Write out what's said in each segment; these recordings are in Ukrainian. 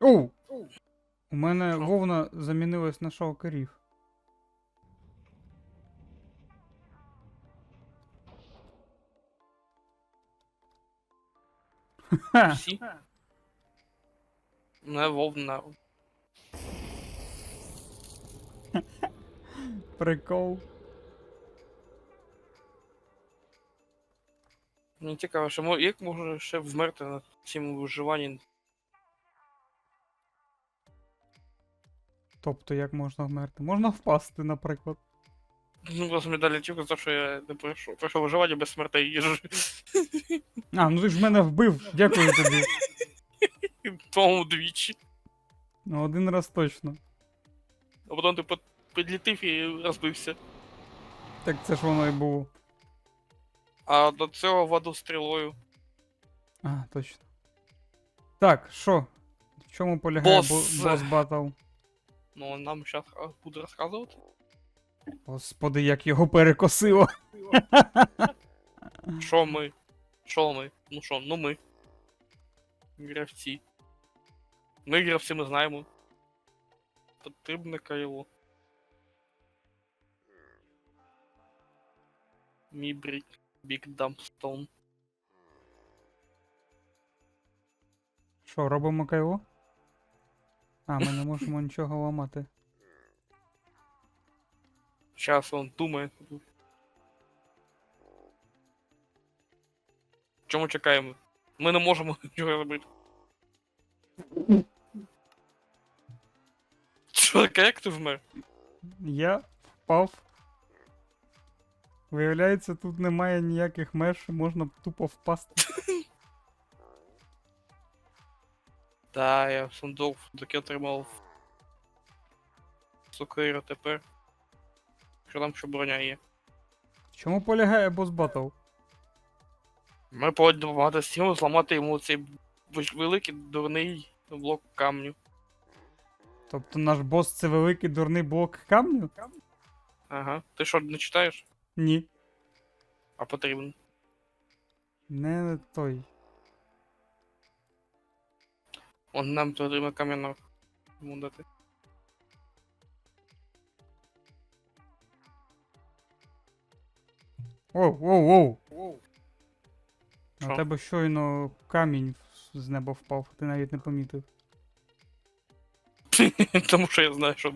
Оу! У мене вовна замінилась на шалкарів. Ха! Всі? Не вовна. Прикол. Мені цікаво, що мо- як може ще вмерти на цьому виживанні? Тобто, як можна вмерти? Можна впасти, наприклад. Ну, просто мені далі тільки за що я не пройшов. Пройшов виживання без смертей їжі. А, ну ти ж мене вбив. Дякую тобі. По-моєму, двічі. Ну, один раз точно. А потім ти под- підлітив і розбився. Так це ж воно і було. А до цього воду стрілою. А, точно. Так, що? В чому полягає бо- бос батл? Ну, нам зараз буде розказувати. Господи, як його перекосило. Що ми? Що ми? Ну що, ну ми. Гравці. Ми гравці, ми знаємо. Потрібне кайло. Мій брік. Бік Дампстоун. Що, робимо кайло? А, ми не можемо нічого ламати. Зараз він думає. Чому чекаємо? Ми не можемо нічого робити. Таке, як ти вмер? Я впав. Виявляється, тут немає ніяких меж, можна тупо впасти. Та, я сундук таки отримав. Сокира тепер. Що там ще броня є? В чому полягає бос батл? Ми повинні допомагати Стіму зламати йому цей великий дурний блок камню. Тобто наш бос це великий дурний блок камню? Ага. Ти що, не читаєш? Ні. А потрібен. Не той. Он нам потрібно кам'яно йому дати. Оу, оу, воу, Що? На тебе щойно камінь з неба впав, ти навіть не помітив. Тому що я знаю, що.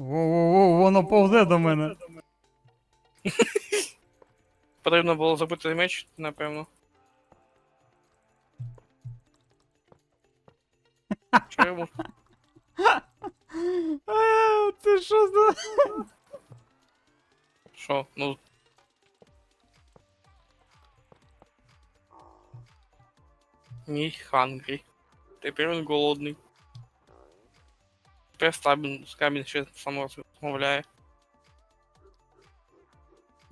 Воу-воу-воу, воно повзе до мене. Потрібно було забити меч, напевно. Що йому? А, Це що за. Що? Ну. Ні, хангрі. Тепер він голодний. Тепер стабін, з камінь ще само розмовляє.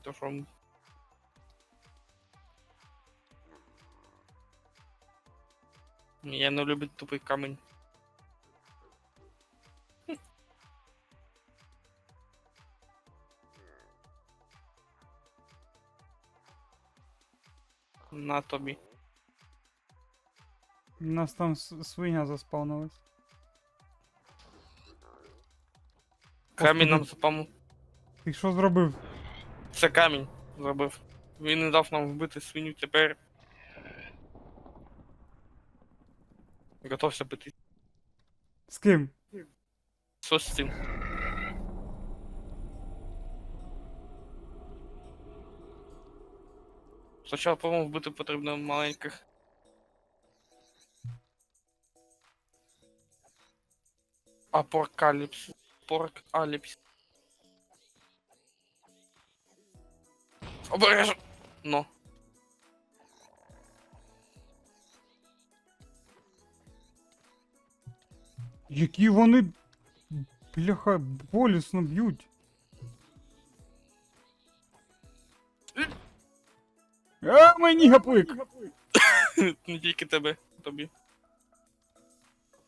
То що? Я не люблю тупий камінь. На тобі. У нас там свиня заспавнилась. Камінь нам Господи. запаму. Ти що зробив? Це камінь зробив. Він не дав нам вбити свиню тепер. Готовся бити. З ким? Що з цим? Спочатку, по-моєму, вбити потрібно маленьких. Апокаліпс. Поркаліпс. Обережно! Ну. Які вони. Бляха, болісно б'ють. А, мені гаплик! Не тільки тебе, тобі.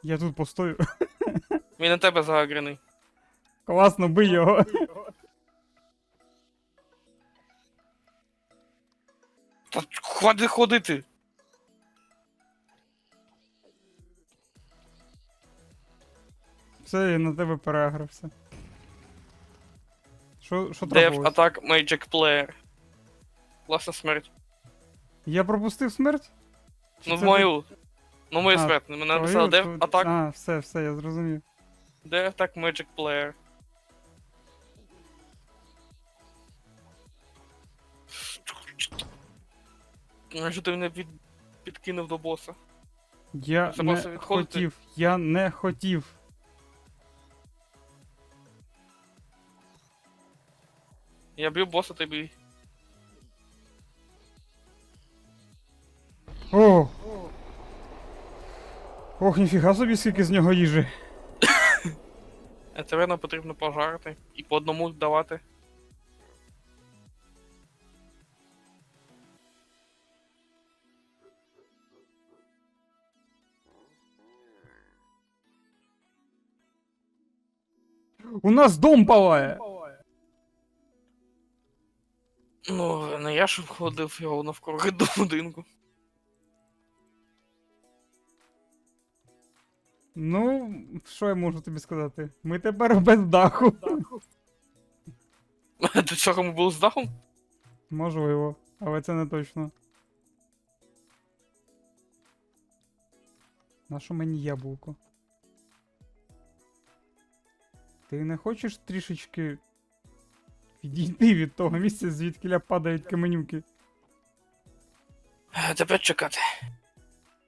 Я тут постою. Він на тебе загагрений. Класно бий його. Та ходи ходити. Все, я на тебе перегрався. Що, що Dev трапилось? Magic Player. Власна смерть. Я пропустив смерть? Ну, ну в мою. Ну мою А, смерть. Мене написали Dev Attack. А, все, все, я зрозумів. Dev атак Magic Player. Що ти мене від... підкинув до боса? Я Це не відходити? хотів, я не хотів. Я б'ю боса, ти бій. О! Ох, ніфіга собі, скільки з нього їжі. Етерена потрібно пожарити і по одному давати. У нас дом палає! Ну, не я ж ходив його навкруги до будинку. Ну, що я можу тобі сказати? Ми тепер без даху. До цього ми були з дахом? Можливо, але це не точно. Нащо мені яблуко? Ти не хочеш трішечки відійти від того місця, звідки падають каменюки? Е, Тепер чекати.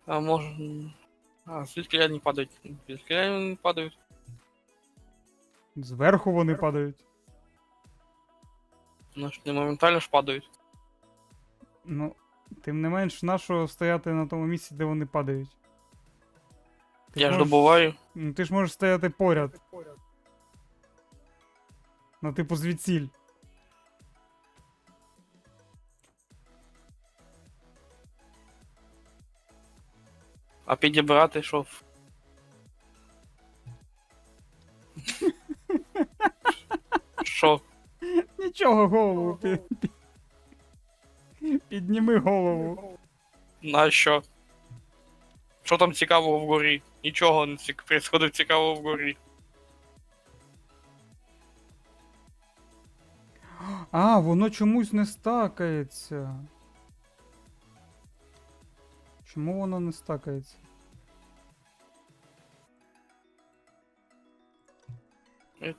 А може. А, звідки вони падають? Звідки вони падають? Зверху вони падають. Ну ж не моментально ж падають. Ну, тим не менш, нащо стояти на тому місці, де вони падають? Ти Я ж можеш- добуваю. Ну ти ж можеш стояти поряд. Ну, типу, звідсіль. А підібрати що? в- Що? Нічого, голову. Пі... пі- Підніми голову. На що? Що там цікавого вгорі? Нічого не цік... происходить цікавого вгорі. А, воно чомусь не стакається. Чому воно не стакається? Е.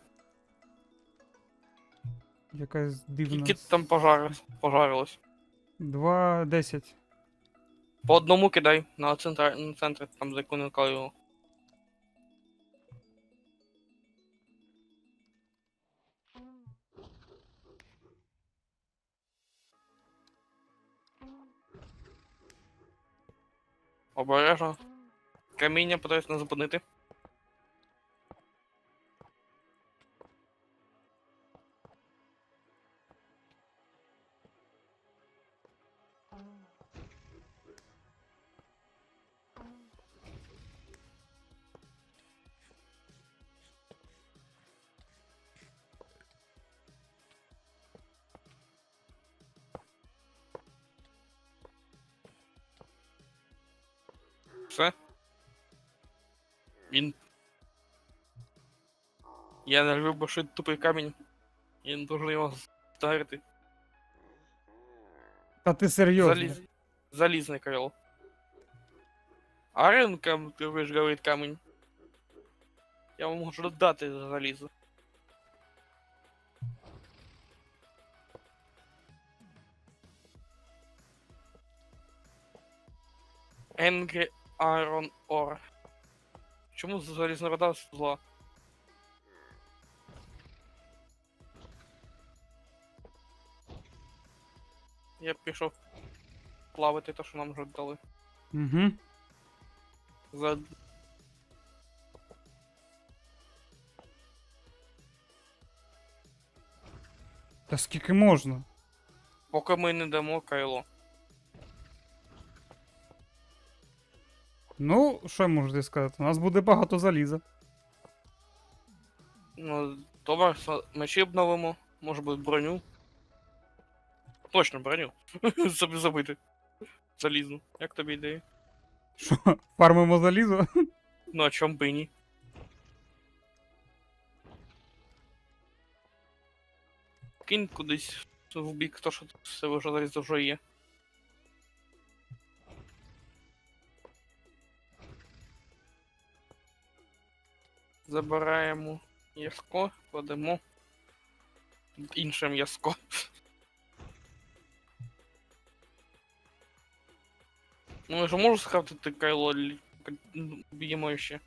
Якась дивна. Скільки там пожарилось? пожарилось? 2.10. По одному кидай на центр, на центр, там за його. Обережно. Каміння подаюсь не зупинити. Він. Я не люблю бо тупий камінь. Я не должен його здарити. Та ти серйозно. Заліз... Залізний крило. А ринкам, ти ви ж говорить камінь. Я вам можу дати за залізо. Angry Iron Ore. Чому залізна рода зла? Я б пішов плавати те, що нам вже дали. Угу. За... Та скільки можна? Поки ми не дамо кайло. Ну, що я можу тобі сказати? У нас буде багато заліза. Ну, добре, мечі обновимо, може бути броню. Точно броню. Собі забити. Залізну. Як тобі ідея? Що, фармимо залізо? Ну, а чом би ні? Кинь кудись в бік, то що все вже залізо вже є. Забираємо м'яско, кладемо. Інше м'яско. Ну, я ж можу скрафтити кайло б'ємо ще.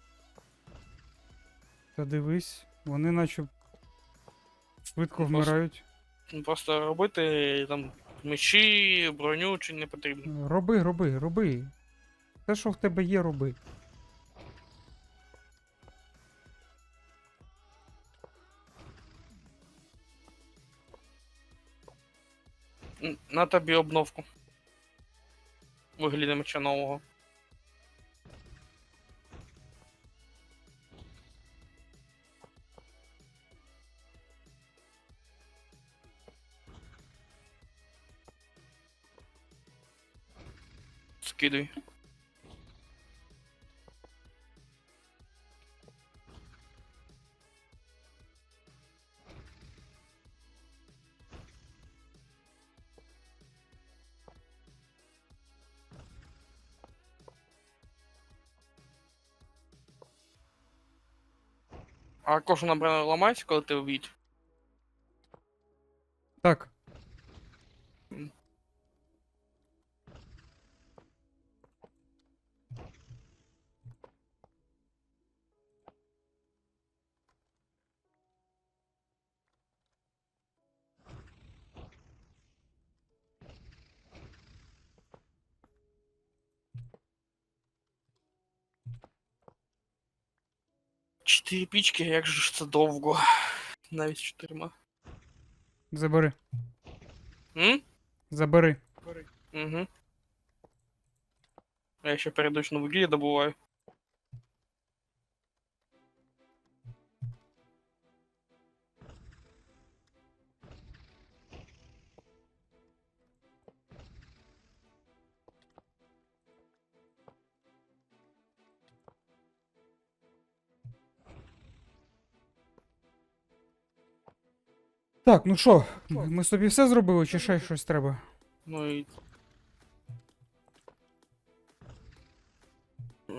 Та дивись, вони наче швидко Ну, просто- вмирають. Просто робити там мечі, броню чи не потрібно. Роби, роби, роби. Те, що в тебе є, роби. На тобі обновку. Вигляді меча нового. Скидуй. А кожен наприклад, ламається, коли ти? Так. Чотири пічки, як же ж це довго. Навіть чотирма. Забери. М? Забери. Угу. А я ще періодично вугілля добуваю. Ну що, ми ми собі все зробили, чи ще щось треба? Ну і.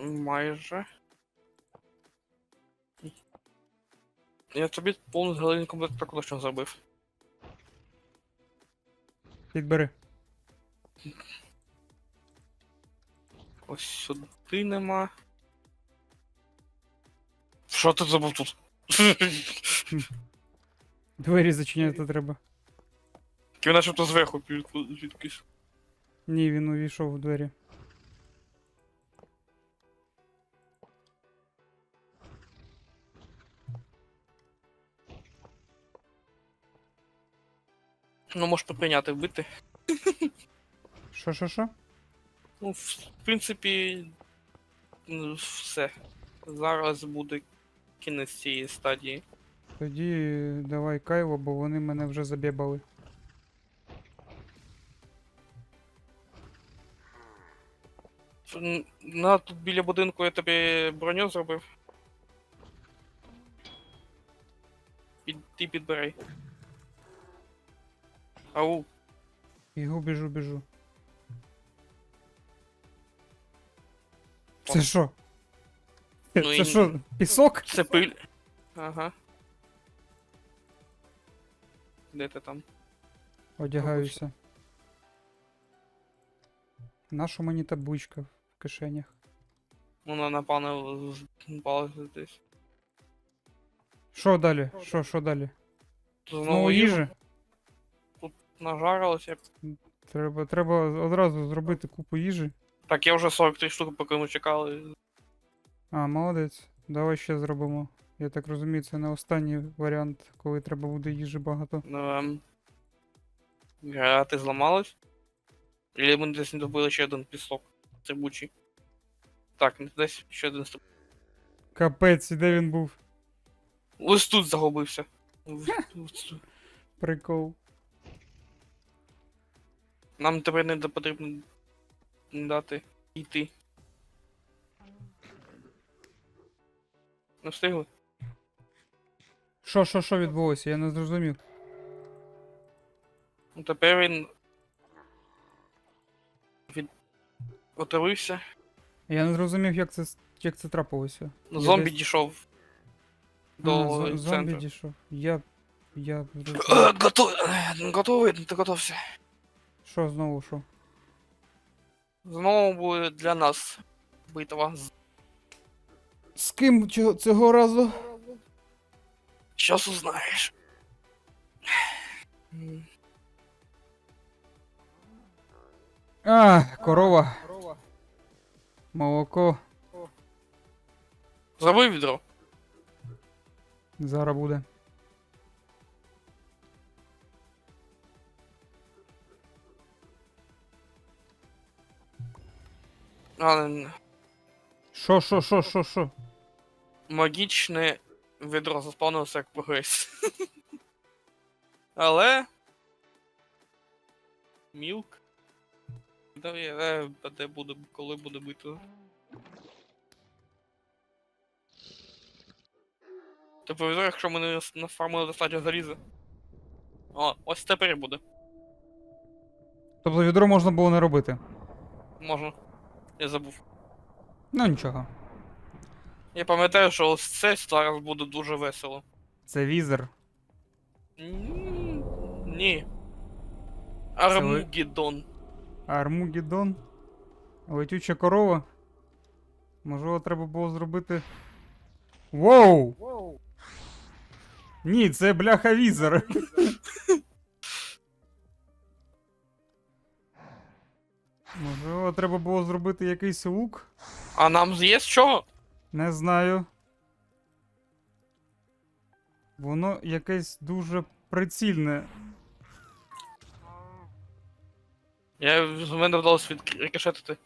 Майже. Я тобі повний зелений комплект так точно зробив. Підбери. Ось сюди нема. Що ти забув тут? Двері зачиняти треба. Він начебто зверху під- звідкись. Ні, він увійшов у двері. Ну, можете прийняти вбити. Що, що, що? Ну, в принципі, ну, все. Зараз буде кінець цієї стадії. Тоді давай кайво, бо вони мене вже забєбали. Н- На тут біля будинку я тобі броню зробив. Під, ти підбирай. Ау, Бігу, біжу, біжу. Це що? Ну Це що, пісок? це пиль. Ага. Де ти там? Одягаюся. Нащо мені та в кишенях? Вона напевно впала десь. Що далі? Що, що далі? Знову Знову їжі? Нажарилося. Треба, треба одразу зробити купу їжі. Так, я вже 43 штуки, поки ми чекали. А, молодець. Давай ще зробимо. Я так розумію, це не останній варіант, коли треба буде їжі багато. Ем... А ти зламалась? Или ми десь не добили ще один пісок стрибучий? Так, не десь ще один стриб... Капець, і де він був? Ось тут загубився. Ось тут. Прикол. Нам тепер не до- потрібно дати йти. Не встигли? Що, що, що відбулося? Я не зрозумів. Ну, Тепер він від... отравився. Я не зрозумів, як це, як це трапилося. Я Зомбі десь- дійшов А, до зо- зомбі центру. дійшов. Я. Я. Е, Готов... е, Готовий, ти готовся. Що знову, що? Знову буде для нас битва. з- ким цього разу? Щас узнаєш. М, А, корова. Молоко. Зроби відро. Зараз буде. Але Що, що, що, що, що? магічне відро заспавнилося як прогрес. Але. Мілк. Де, е, а буде, коли буде битва? Ти повезу, якщо ми не нафармили достатньо заліза. О, ось тепер і буде. Тобто відро можна було не робити. Можна. Я забув. Ну нічого. Я пам'ятаю, що ось це зараз буде дуже весело. Це візер. Ні. Ні. Армугіддон. Армугідон. Летюча корова. Можливо, треба було зробити. Воу! Ні, це бляха візер. Можливо, треба було зробити якийсь лук. А нам з'є з чого? Не знаю. Воно якесь дуже прицільне. Я з мене вдалося відрикошетити.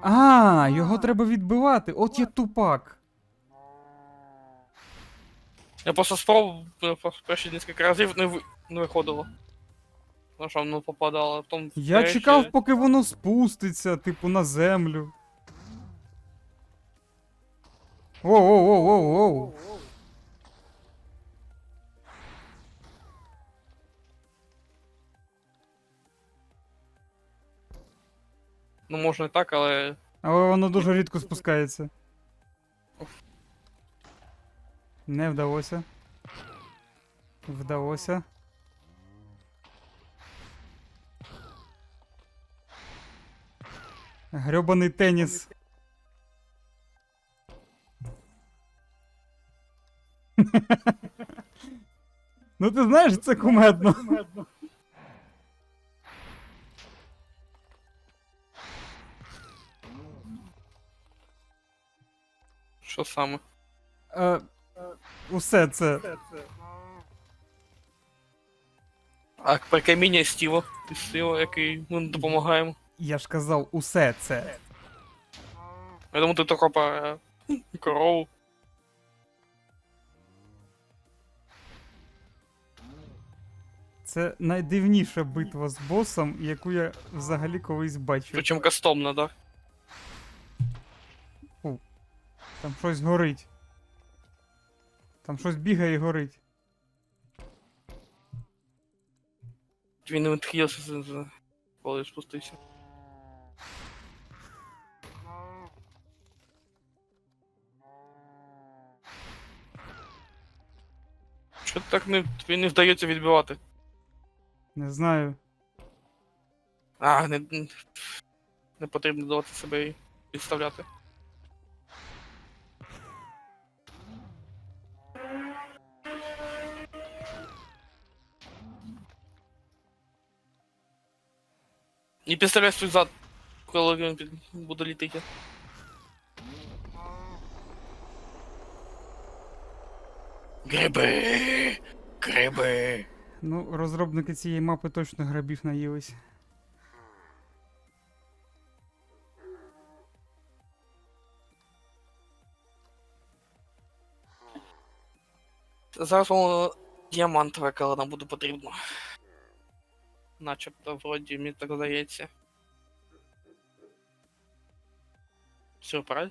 А, його треба відбивати. От я тупак. Я просто спробував перші кілька разів не, ви... не виходило. Ну що, воно попадало, а потім. Я чекав, поки воно спуститься, типу, на землю. Воу-воу-воу-воу-воу. Ну можна і так, але. Але воно дуже рідко спускається. Не вдалося. Вдалося. Грьобаний теніс. ну ти знаєш, це кумедно. Що саме? Е, усе це. А про каміння Стіва. Стіва, який ми допомагаємо. Я ж казав, усе це. Я думаю, ти тільки про корову. Це найдивніша битва з босом, яку я взагалі колись бачив. Причому кастомна, да? Там щось горить. Там щось бігає і горить. Він не відхилився, з- з- коли спустився. Що так не, тобі не вдається відбивати? Не знаю. А, не, не- потрібно давати себе підставляти. Не підставляй свій зад, коли він буде літати. Гриби! Гриби! Ну, розробники цієї мапи точно грабів наїлись. Зараз воно е, діамантове, коли нам буде потрібно. Начебто вроді мені так здається. Сюрприз?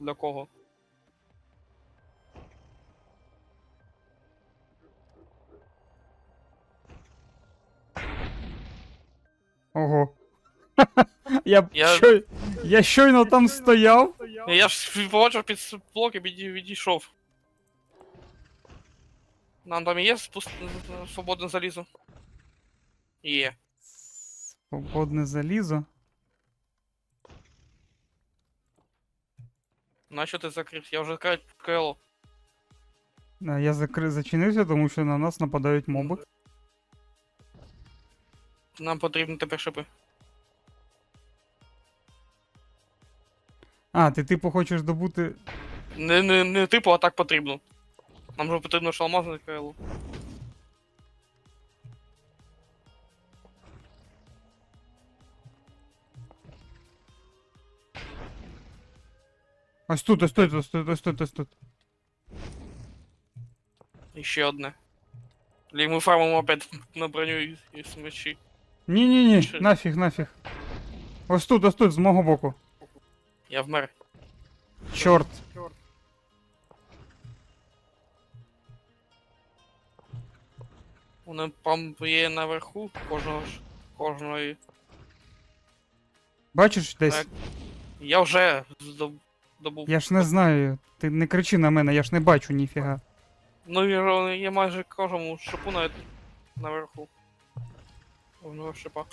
Для кого? Ого. Я, Я- Щой... я щойно там стояв. Я ж побачив під с- блок і відій- відійшов. Нам там є спуск... свободне залізо? Є. Свободне залізо. Нащо ти закрив? Я вже край крило. А, Я закри... зачинився, тому що на нас нападають моби. Нам потрібні тепер шипи. А, ти типу хочеш добути. Не, не, не типу, а так потрібно. Нам же потрібно шалмазне крило. Ось тут, ось тут, ось тут, ось тут, ось тут. І ще одне. Лі ми фармимо опять на броню і, і смачі. Ні-ні-ні, Що? нафіг, нафіг. Ось тут, ось тут, з мого боку. Я вмер. Чорт. Вони там є наверху кожного ж. Кожної. Бачиш десь? Так. Я вже здоб- добув. Я ж не знаю. Ти не кричи на мене, я ж не бачу ніфіга. Ну я, я майже кожному шипу навіть наверху. В нього шипа.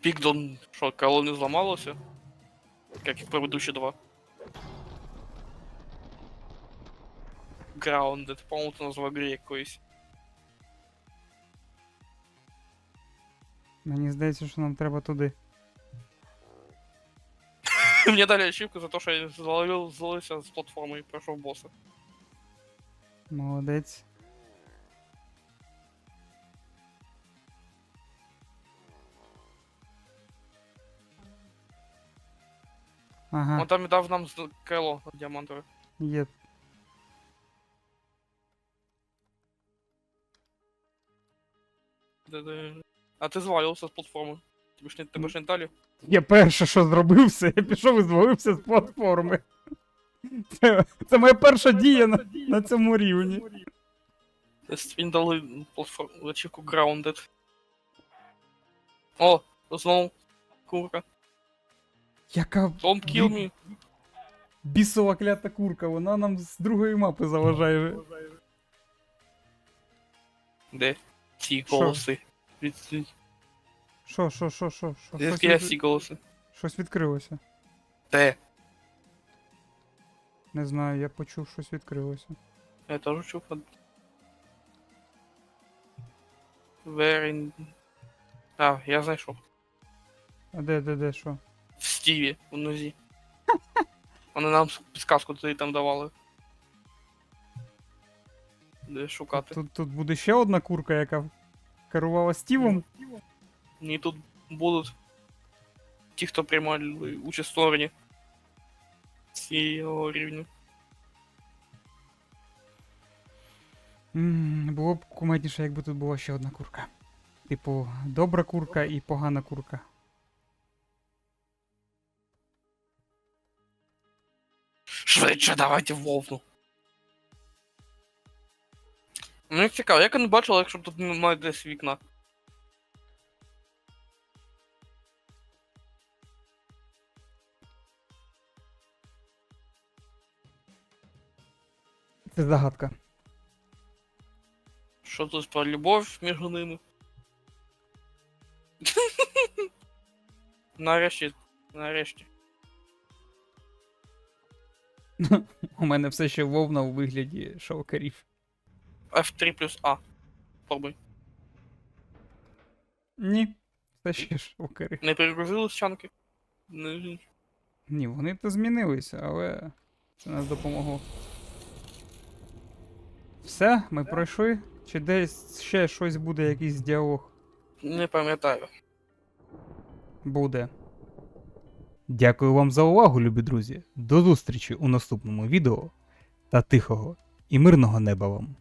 Пікдон, що, коло не зламалося? Як і предыдущі два. Grounded, по-моєму, це назва гри якоїсь. Мені здається, що нам треба туди. Мені дали ачівку за те, що я заловив, злився з платформи і пройшов боса. Молодець. Ага, Он там і дав нам з- крило діамантове. є. Де-де. А ти звалився з платформи. Тебе ж не, тебе ж не далі? Я перше, що зробив, все, я пішов і звалився з платформи. Це, це моя перша дія на, на цьому рівні. Він дали платформу ачівку Grounded. О, знову курка. Яка Don't kill me. бісова клята курка, вона нам з другої мапи заважає. Де? Ці голоси. Від... Що, що, що, що, що? Щось, Звідки я від... ці голоси? щось відкрилося. Де? Не знаю, я почув, щось відкрилося. Я теж чув. Very... А, я знайшов. А де, де, де, що? В Стіві, у нозі. Вони нам підсказку туди там давали. Де шукати. Тут, тут буде ще одна курка, яка керувала Стівом. Ні, тут будуть ті, хто приймали участь в стороні цього рівня. М, Було б кумедніше, якби тут була ще одна курка. Типу, добра курка і погана курка. Швидше, давайте в вовну. Мені цікаво, як я не бачила, якщо тут немає десь вікна. Це загадка. Що тут про любов між ними? нарешті, нарешті. У мене все ще вовна у вигляді шалкарів. F3 плюс А. Пробуй. Ні, все ще шалкари. Не перегрузили чанки? Не... Ні, вони то змінилися, але це нас допомогло. Все, ми пройшли. Чи десь ще щось буде, якийсь діалог? Не пам'ятаю. Буде. Дякую вам за увагу, любі друзі. До зустрічі у наступному відео та тихого і мирного неба вам.